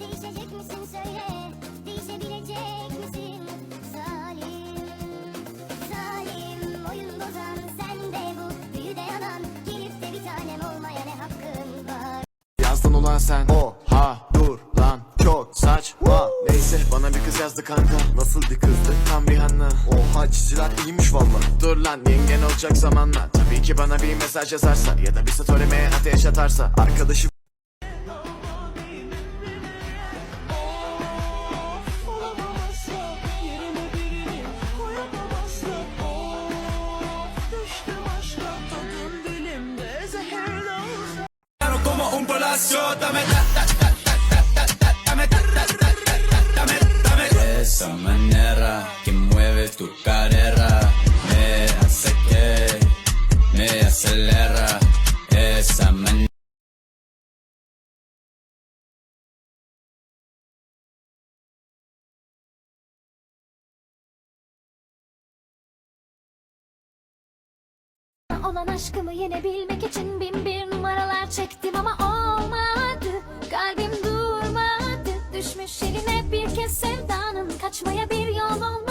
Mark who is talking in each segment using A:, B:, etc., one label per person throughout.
A: Değişecek misin söyle Değişebilecek misin? Zalim Zalim Oyun bozan sen de bu. Büyü de yalan Gelip de bir tanem olmaya ne hakkın var?
B: Yazdın ulan sen.
C: O.
B: Ha dur lan.
C: Çok
B: Saçma. Neyse bana bir kız yazdı kanka.
C: Nasıl bir kızdı?
B: Tam Rihanna.
C: Oha çiziler iyiymiş valla.
B: Dur lan yengen olacak zamanla. Tabii ki bana bir mesaj yazarsa Ya da bir story'me ateş atarsa
C: Arkadaşım
D: palacio, dame da, da, da, da, da, da, dame da, da, da, da, da, dame, dame.
E: Esa manera que mueve tu cadera me hace que me acelera. Esa manera.
A: Olan aşkımı yenebilmek için bin bir numaralar çektim ama olmadı Düşmüş eline bir kez sevdanın Kaçmaya bir yol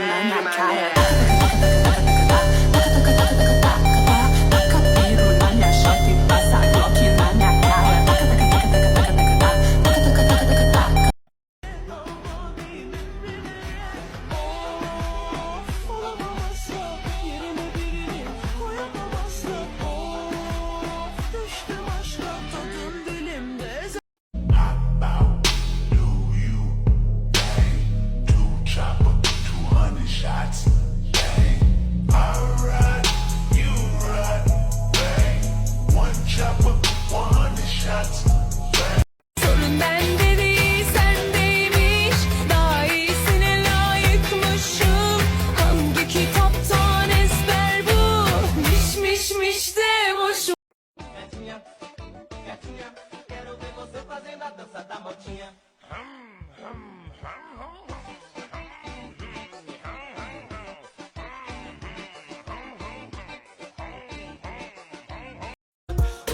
F: I'm not
G: rider. 200 shots. Bang. I ride, you ride. Bang. One chopper, 100 shots.
F: Sorun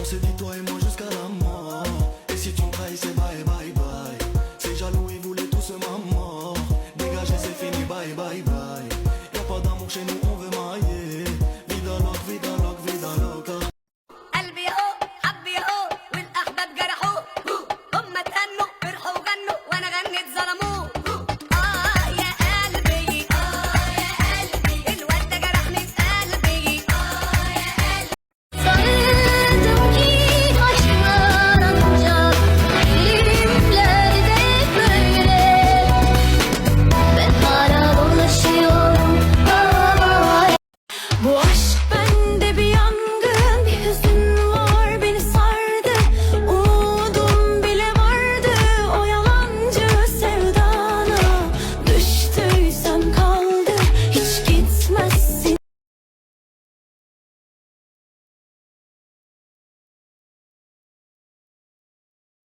C: On s'est dit toi et moi